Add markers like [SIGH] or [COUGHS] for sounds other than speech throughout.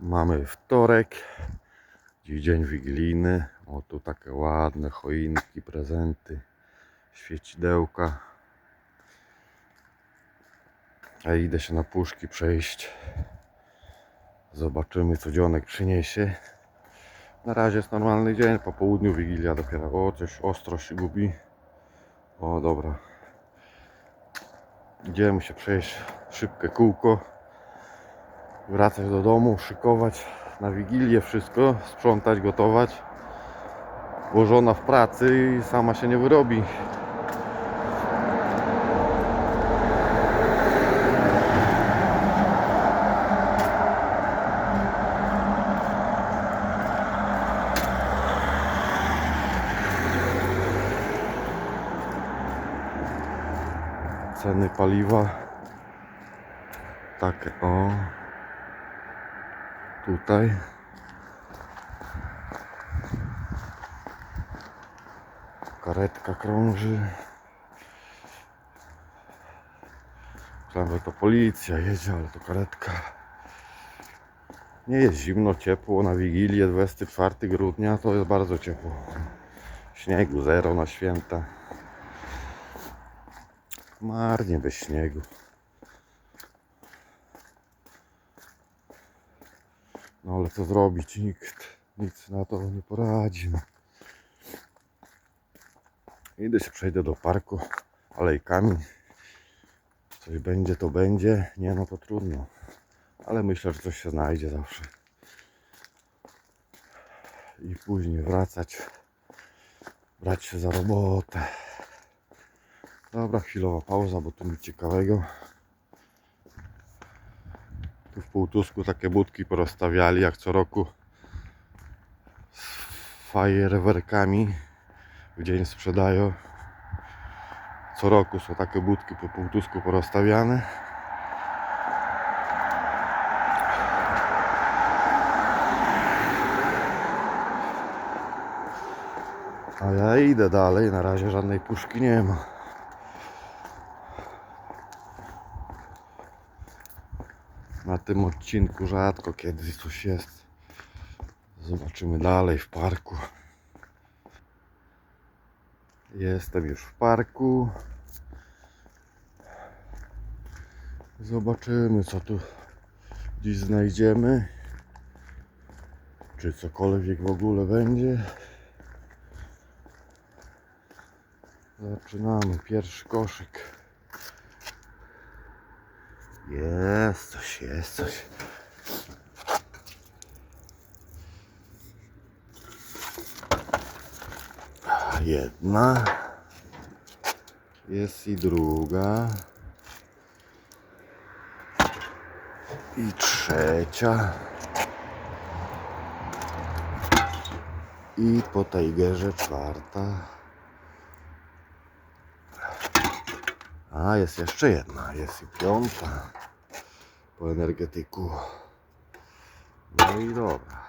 Mamy wtorek, dziś dzień wigilijny. O tu takie ładne choinki, prezenty, świecidełka. A idę się na puszki przejść. Zobaczymy co dzionek przyniesie. Na razie jest normalny dzień, po południu wigilia dopiero. O, coś ostro się gubi. O, dobra. Idziemy się przejść szybkie kółko. Wracać do domu, szykować na wigilię wszystko, sprzątać, gotować. Włożona w pracy i sama się nie wyrobi. Ceny paliwa. Takie o. Tutaj. Karetka krąży. Myślałem, że to policja jedzie, ale to karetka. Nie jest zimno, ciepło. Na Wigilię 24 grudnia to jest bardzo ciepło. Śniegu zero na święta. Marnie bez śniegu. Ale co zrobić? Nikt nic na to nie poradzi. No. Idę się przejdę do parku alejkami. Coś będzie, to będzie. Nie, no to trudno. Ale myślę, że coś się znajdzie zawsze. I później wracać. Brać się za robotę. Dobra, chwilowa pauza, bo tu nic ciekawego. Tu w Półtusku takie budki porozstawiali, jak co roku z fajerwerkami w dzień sprzedają. Co roku są takie budki po Półtusku porozstawiane. A ja idę dalej, na razie żadnej puszki nie ma. Na tym odcinku rzadko kiedy coś jest. Zobaczymy dalej w parku. Jestem już w parku. Zobaczymy co tu dziś znajdziemy. Czy cokolwiek w ogóle będzie. Zaczynamy pierwszy koszyk. Jest coś, jest coś. Jedna. Jest i druga. I trzecia. I po Tigerze czwarta. A, jest jeszcze jedna, jest i piąta po energetyku. No i dobra.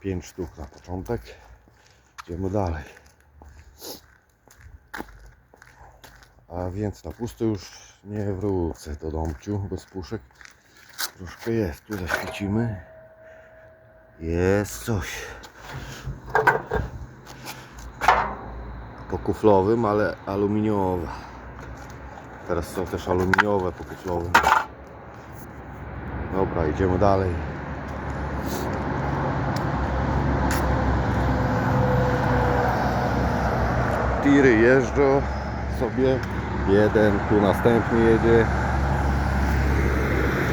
Pięć sztuk na początek. Idziemy dalej. A więc na pusto już nie wrócę do domciu bez puszek. Troszkę jest, tu zaświecimy. Jest coś. Po kuflowym, ale aluminiowe. Teraz są też aluminiowe po kuflowym. Dobra, idziemy dalej. Tiry jeżdżą sobie. Jeden, tu następny jedzie.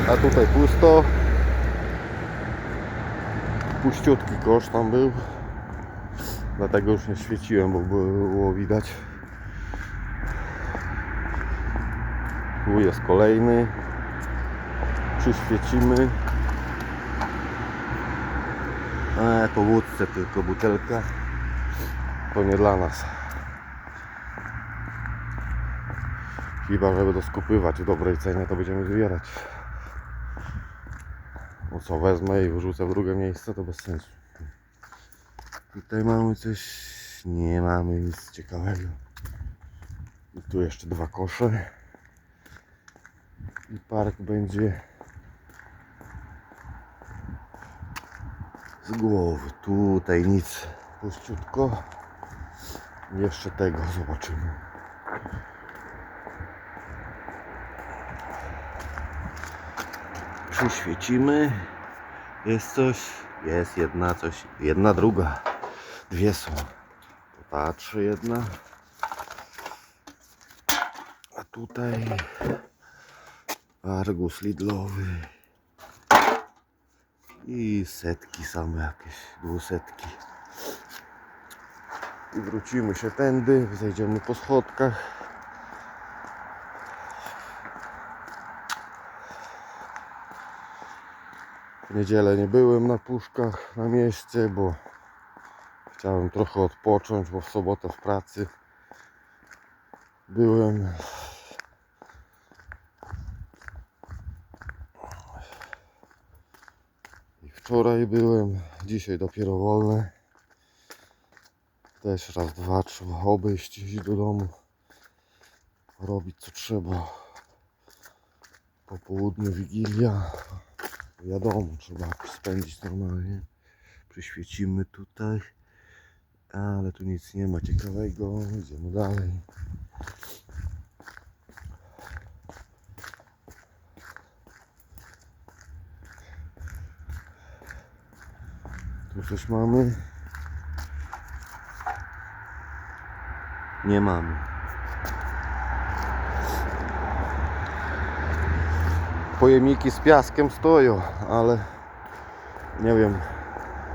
A tutaj pusto. Puściutki kosz tam był. Dlatego już nie świeciłem, bo było widać. Tu jest kolejny. Przyświecimy. E, po wódce tylko butelka. To nie dla nas. Chyba, żeby to skupywać w dobrej cenie, to będziemy zbierać. No co, wezmę i wyrzucę w drugie miejsce, to bez sensu. Tutaj mamy coś. Nie mamy nic ciekawego. I tu jeszcze dwa kosze. I park będzie z głowy. Tutaj nic. Puściutko. Jeszcze tego zobaczymy. Przyświecimy. Jest coś. Jest jedna coś. Jedna druga. Dwie są. Popatrzę jedna. A tutaj Argus Lidlowy. I setki same jakieś, dwusetki. I wrócimy się tędy, zejdziemy po schodkach. W niedzielę nie byłem na puszkach na mieście, bo chciałem trochę odpocząć, bo w sobotę w pracy byłem. Wczoraj byłem, dzisiaj dopiero wolne. Też raz, dwa trzeba obejść, iść do domu, robić co trzeba. Po południu Wigilia, wiadomo, trzeba spędzić normalnie. Przyświecimy tutaj, ale tu nic nie ma ciekawego, idziemy dalej. Tu coś mamy? Nie mamy. Pojemniki z piaskiem stoją, ale nie wiem,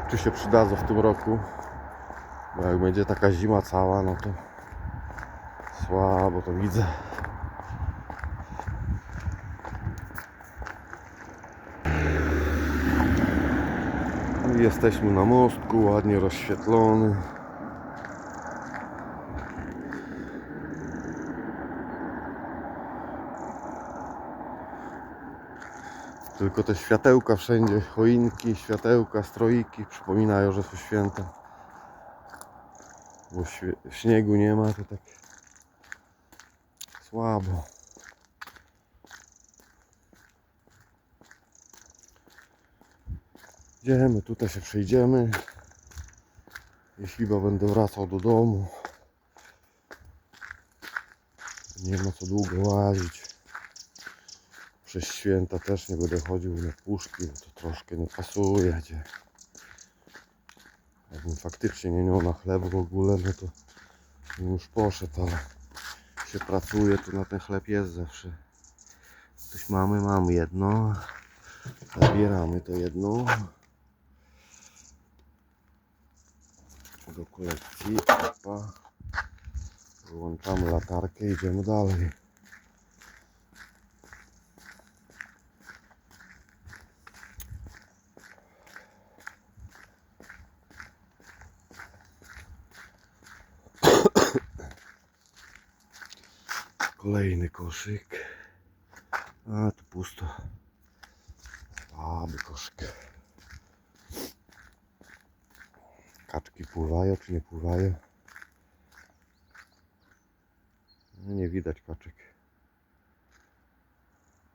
czy się przydadzą w tym roku. Bo jak będzie taka zima cała, no to słabo to widzę. Jesteśmy na mostku, ładnie rozświetlony. Tylko te światełka wszędzie, choinki, światełka, stroiki przypominają, że są święta. Bo śniegu nie ma, to tak słabo. Idziemy, tutaj się przejdziemy. Jeśli chyba będę wracał do domu. Nie ma co długo łazić. Przez święta też nie będę chodził na puszki, bo to troszkę nie pasuje. Gdzie... Jakbym faktycznie nie miał na chleb w ogóle, no to już poszedł, ale się pracuje, to na ten chleb jest zawsze. Coś mamy, mamy jedno. Zabieramy to jedno. Do kolekcji. Opa. Wyłączamy latarkę, idziemy dalej. [COUGHS] Kolejny koszyk. A tu pusto. Aby koszyk. Kaczki pływają czy nie pływają? No nie widać kaczek.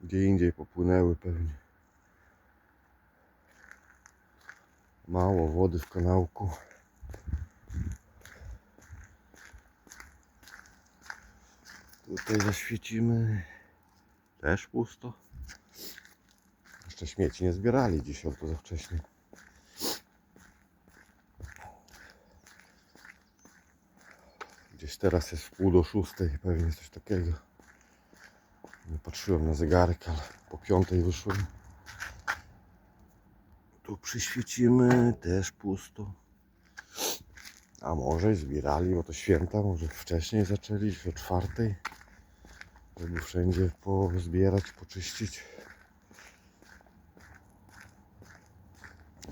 Gdzie indziej popłynęły pewnie. Mało wody w kanałku. Tutaj zaświecimy. Też pusto. Jeszcze śmieci nie zbierali dzisiaj, to za wcześnie. Teraz jest w pół do szóstej, pewnie coś takiego. Nie patrzyłem na zegarek, ale po piątej wyszłem. Tu przyświecimy, też pusto. A może zbierali, bo to święta, może wcześniej zaczęli, o czwartej. Żeby wszędzie pozbierać, poczyścić.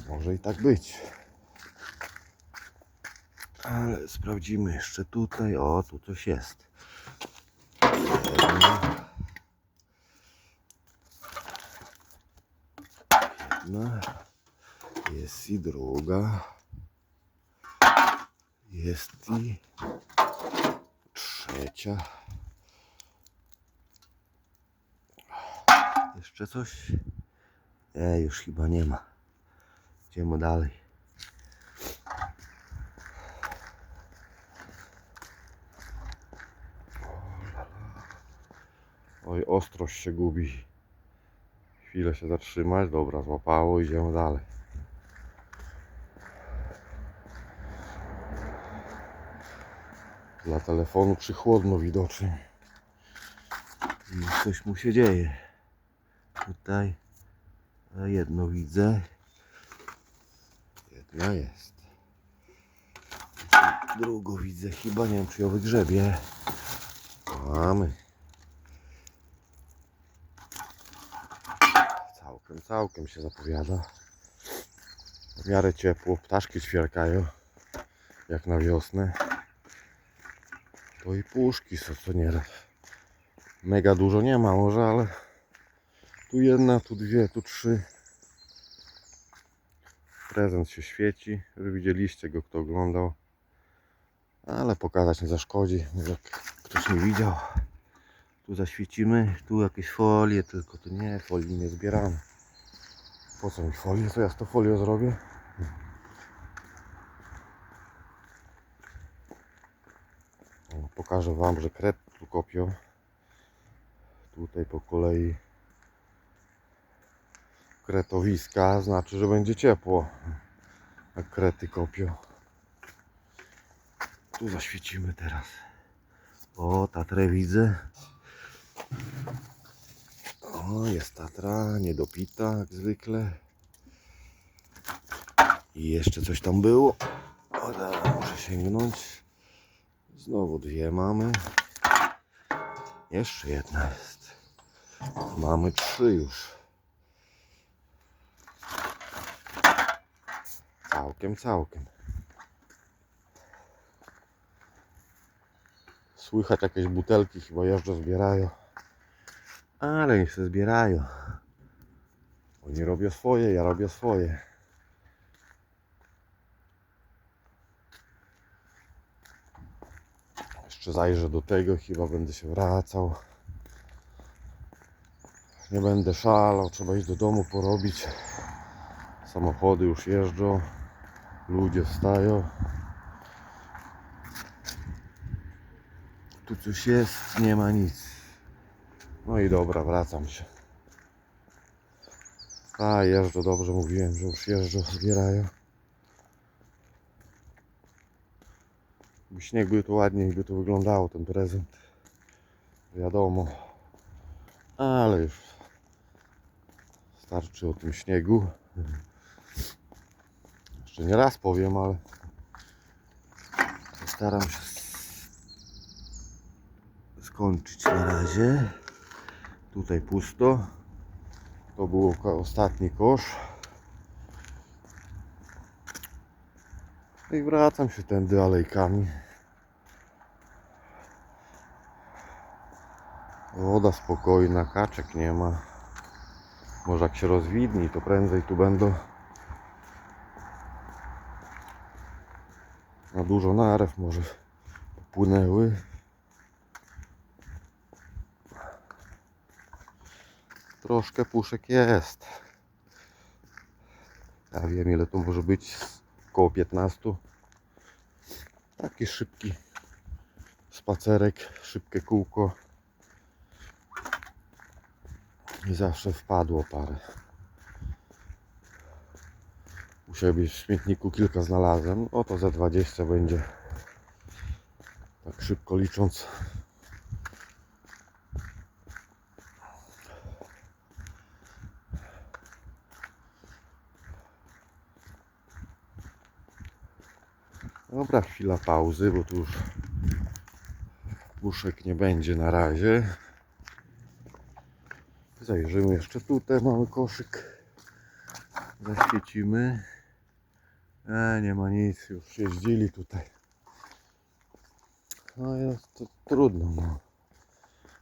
Może i tak być. Ale sprawdzimy jeszcze tutaj. O, tu coś jest. Jedna. Jest i druga. Jest i trzecia. Jeszcze coś? E, już chyba nie ma. Idziemy dalej. Oj, ostrość się gubi. Chwilę się zatrzymać, dobra, złapało, idziemy dalej. Dla telefonu przychłodno widocznie. Coś mu się dzieje. Tutaj jedno widzę. Jedna jest. Drugą widzę chyba, nie wiem czy ją wygrzebie. Mamy. Całkiem, się zapowiada. W miarę ciepło, ptaszki ćwierkają, jak na wiosnę. To i puszki są co nieraz. Mega dużo nie ma może, ale tu jedna, tu dwie, tu trzy. Prezent się świeci. Już widzieliście go, kto oglądał. Ale pokazać nie zaszkodzi. Jak ktoś nie widział. Tu zaświecimy. Tu jakieś folie, tylko tu nie, folii nie zbieramy. Po co mi folie? Co ja z tą folią zrobię? Pokażę Wam, że kret tu kopią. Tutaj po kolei kretowiska, znaczy, że będzie ciepło. Jak krety kopią. Tu zaświecimy teraz. O, Tatrę widzę. O, jest Tatra, niedopita jak zwykle. I jeszcze coś tam było. O, dobra, muszę sięgnąć. Znowu dwie mamy. Jeszcze jedna jest. Mamy trzy już. Całkiem, całkiem. Słychać jakieś butelki chyba jeżdżą, zbierają. Ale niech się zbierają. Oni robią swoje, ja robię swoje. Jeszcze zajrzę do tego, chyba będę się wracał. Nie będę szalał, trzeba iść do domu porobić. Samochody już jeżdżą, ludzie wstają. Tu coś jest, nie ma nic. No i dobra, wracam się. A, jeżdżą, dobrze mówiłem, że już jeżdżą, zbierają. Gdyby śnieg był to ładniej, by to wyglądało, ten prezent. Wiadomo. Ale już starczy o tym śniegu. Jeszcze nie raz powiem, ale staram się skończyć na razie. Tutaj pusto. To był ostatni kosz. I wracam się tędy alejkami. Woda spokojna, kaczek nie ma. Może jak się rozwidni, to prędzej tu będą. Na dużo narew może popłynęły. Troszkę puszek jest. Ja wiem ile to może być. Około 15. Taki szybki spacerek, szybkie kółko. I zawsze wpadło parę. U siebie w śmietniku kilka znalazłem. Oto za 20 będzie. Tak szybko licząc. Dobra, chwila pauzy, bo tu już puszek nie będzie na razie. Zajrzymy jeszcze tutaj, mamy koszyk. Zaświecimy. E, nie ma nic, już jeździli tutaj. No jest to trudno, no.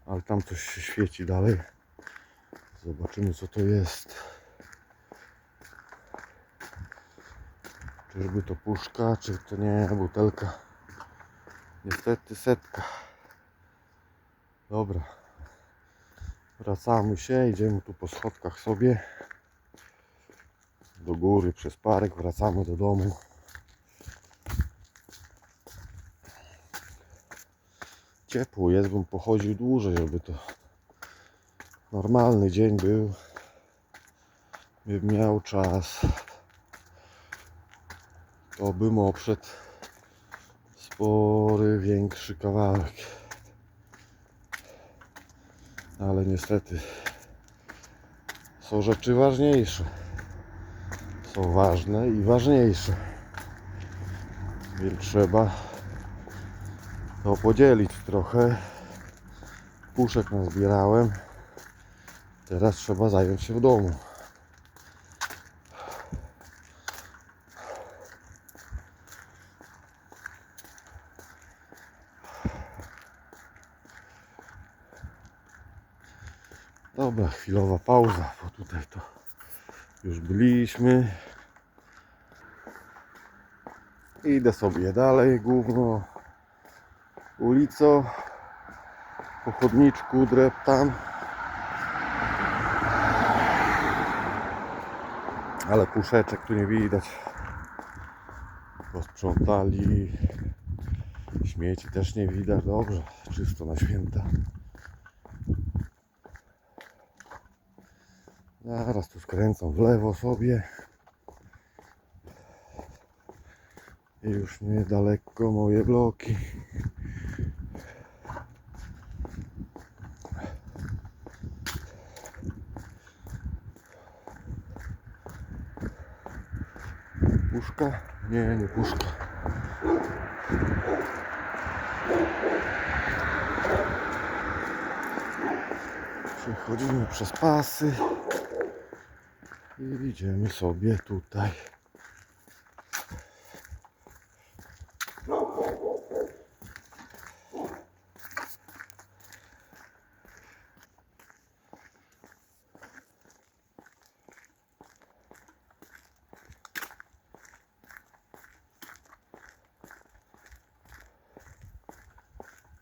Ale tam coś się świeci dalej. Zobaczymy co to jest. Czyżby to puszka, czy to nie butelka? Niestety setka. Dobra. Wracamy się, idziemy tu po schodkach sobie. Do góry przez park, wracamy do domu. Ciepło jest, bym pochodził dłużej, żeby to normalny dzień był, bym miał czas, to bym oprzedł spory, większy kawałek. Ale niestety są rzeczy ważniejsze. Są ważne i ważniejsze. Więc trzeba to podzielić trochę. Puszek nazbierałem. Teraz trzeba zająć się w domu. Dobra, chwilowa pauza, bo tutaj to już byliśmy. Idę sobie dalej, główno ulicą. Po chodniczku dreptam. Ale puszeczek tu nie widać. Posprzątali. Śmieci też nie widać. Dobrze, czysto na święta. Zaraz tu skręcam w lewo sobie. I już niedaleko moje bloki. Puszka? Nie, nie puszka. Przechodzimy przez pasy idziemy sobie tutaj.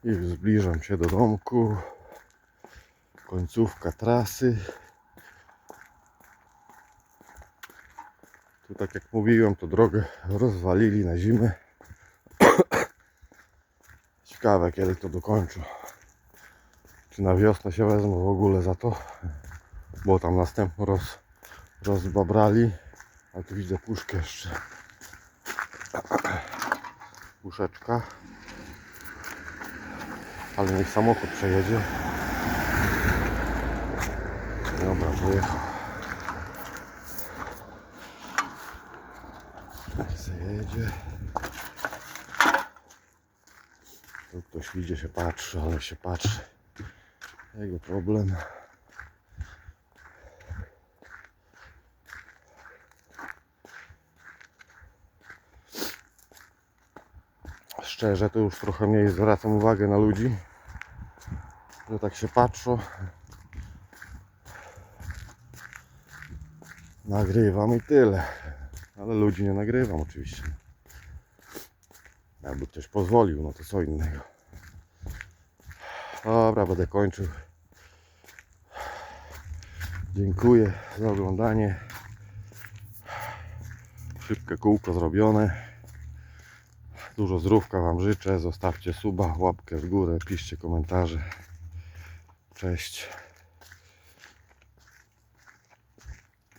I zbliżam się do domku. Końcówka trasy. Tak jak mówiłem, to drogę rozwalili na zimę. [COUGHS] Ciekawe kiedy to dokończą. Czy na wiosnę się wezmą w ogóle za to? Bo tam następno roz, rozbabrali. A tu widzę puszkę jeszcze. [COUGHS] Puszeczka. Ale niech samochód przejedzie. Dobra, pojechał. Zajedzie. Tu ktoś idzie się patrzy, ale się patrzy. Jego problem. Szczerze to już trochę mniej zwracam uwagę na ludzi. Że tak się patrzą. Nagrywam i tyle. Ale ludzi nie nagrywam oczywiście. Jakby ktoś pozwolił, no to co innego. Dobra, będę kończył. Dziękuję za oglądanie. Szybkie kółko zrobione. Dużo zdrówka Wam życzę. Zostawcie suba, łapkę w górę, piszcie komentarze. Cześć.